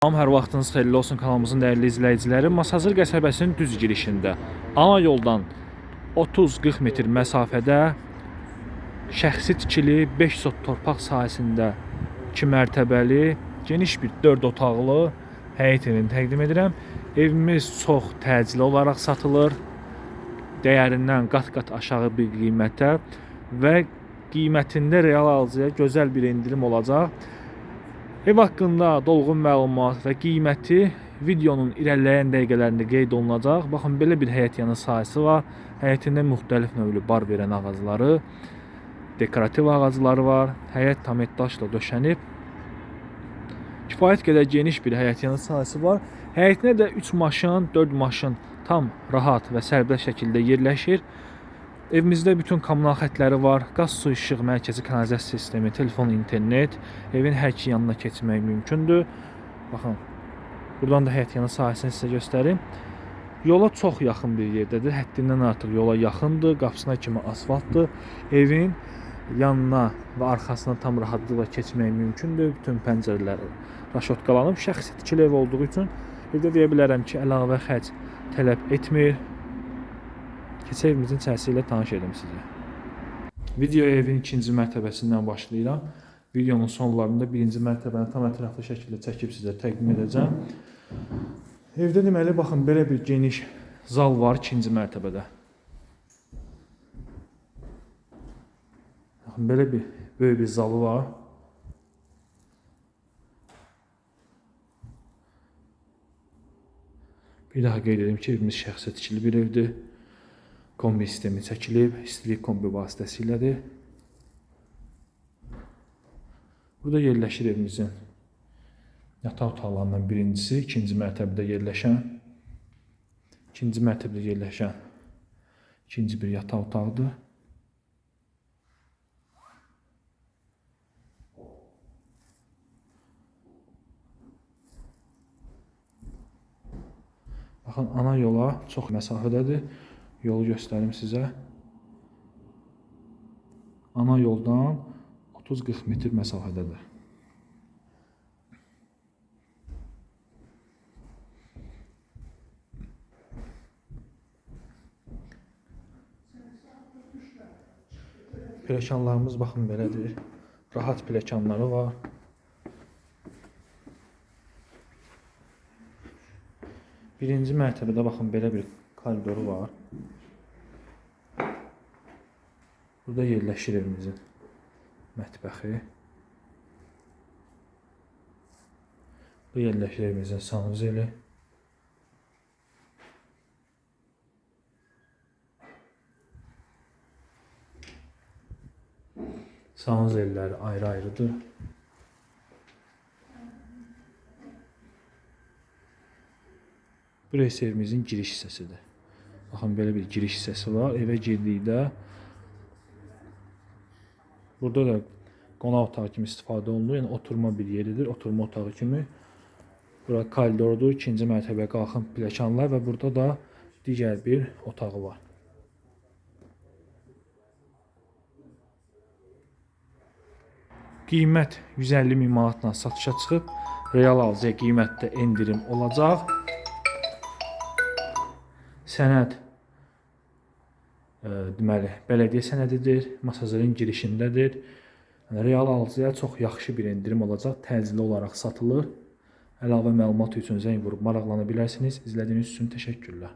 Salam, hər vaxtınız xeyirli olsun kanalımızın dəyərli izləyiciləri. Masazır qəsəbəsinin düz girişində ana yoldan 30-40 metr məsafədə şəxsi tikili 5 sot torpaq sahəsində 2 mərtəbəli, geniş bir 4 otaqlı həyət evini təqdim edirəm. Evimiz çox təcili olaraq satılır. Dəyərindən qat-qat aşağı bir qiymətə və qiymətində real alıcıya gözəl bir endirim olacaq. Ev haqqında dolğun məlumat və qiyməti videonun irəliləyən dəqiqələrində qeyd olunacaq. Baxın belə bir həyət yanı sahəsi var. Həyətində müxtəlif növlü bar verən ağacları, dekorativ ağacları var. Həyət tam daşla döşənib. Kifayət qədər geniş bir həyət yanı sahəsi var. Həyətinə də 3 maşın, 4 maşın tam rahat və sərbəst şəkildə yerləşir. Evimizdə bütün kommunal xətləri var. Qaz, su, işıq, mərkəzi kanalizasiya sistemi, telefon, internet. Evin hər iki yanına keçmək mümkündür. Baxın. Buradan da həyət yanı sahəsini sizə göstərim. Yola çox yaxın bir yerdədir. Həddindən artıq yola yaxındır. Qapısına kimi asfaltdır. Evin yanına və arxasına tam rahatlıqla keçmək mümkündür. Bütün pəncərələr raşotqalanıb. Şəxsi tikili ev olduğu üçün evdə deyə bilərəm ki, əlavə xərc tələb etmir. Keçək evimizin içərisi ilə tanış edim sizə. Video evin ikinci mərtəbəsindən başlayıram. Videonun sonlarında birinci mərtəbəni tam ətraflı şəkildə çəkib sizə təqdim edəcəm. Evdə deməli baxın belə bir geniş zal var ikinci mərtəbədə. Baxın belə bir böyük bir zalı var. Bir daha qeyd edim ki, evimiz şəxsi tikili bir evdir. Kombi sistemi çəkilib, istilik kombi vasitəsilədir. Burada yerləşir evimizin yataq otaqlarından birincisi, ikinci mərtəbədə yerləşən, ikinci mərtəbədə yerləşən ikinci bir yataq otağıdır. Baxın, ana yola çox məsafədədir. Yolu göstərim sizə. Ana yoldan 30-40 metr məsafədədir. Pilləkənlərimiz baxın belədir. Rahat pilləkənləri var. Birinci mərtəbədə baxın belə bir koridoru var. Burada yerləşir evimizin mətbəxi. Bu yerləşir evimizin sanuzeli. Sanuzelləri ayrı-ayrıdır. Burası evimizin giriş hissəsidir. Baxın belə bir giriş hissəsi var. Evə girdikdə burada da qonaq otağı kimi istifadə olunur. Yəni oturma bir yeridir, oturma otağı kimi. Bura koridordur, ikinci mərtəbəyə qalxın pilləkənlər və burada da digər bir otağı var. Qiymət 150 min manatla satışa çıxıb. Real alıcıya qiymətdə endirim olacaq. Sənəd deməli bələdiyyə sənədidir, Masazırın girişindədir. Yəni real alıcıya çox yaxşı bir endirim olacaq, təcili olaraq satılır. Əlavə məlumat üçün zəng vurub maraqlana bilərsiniz. İzlədiyiniz üçün təşəkkürlər.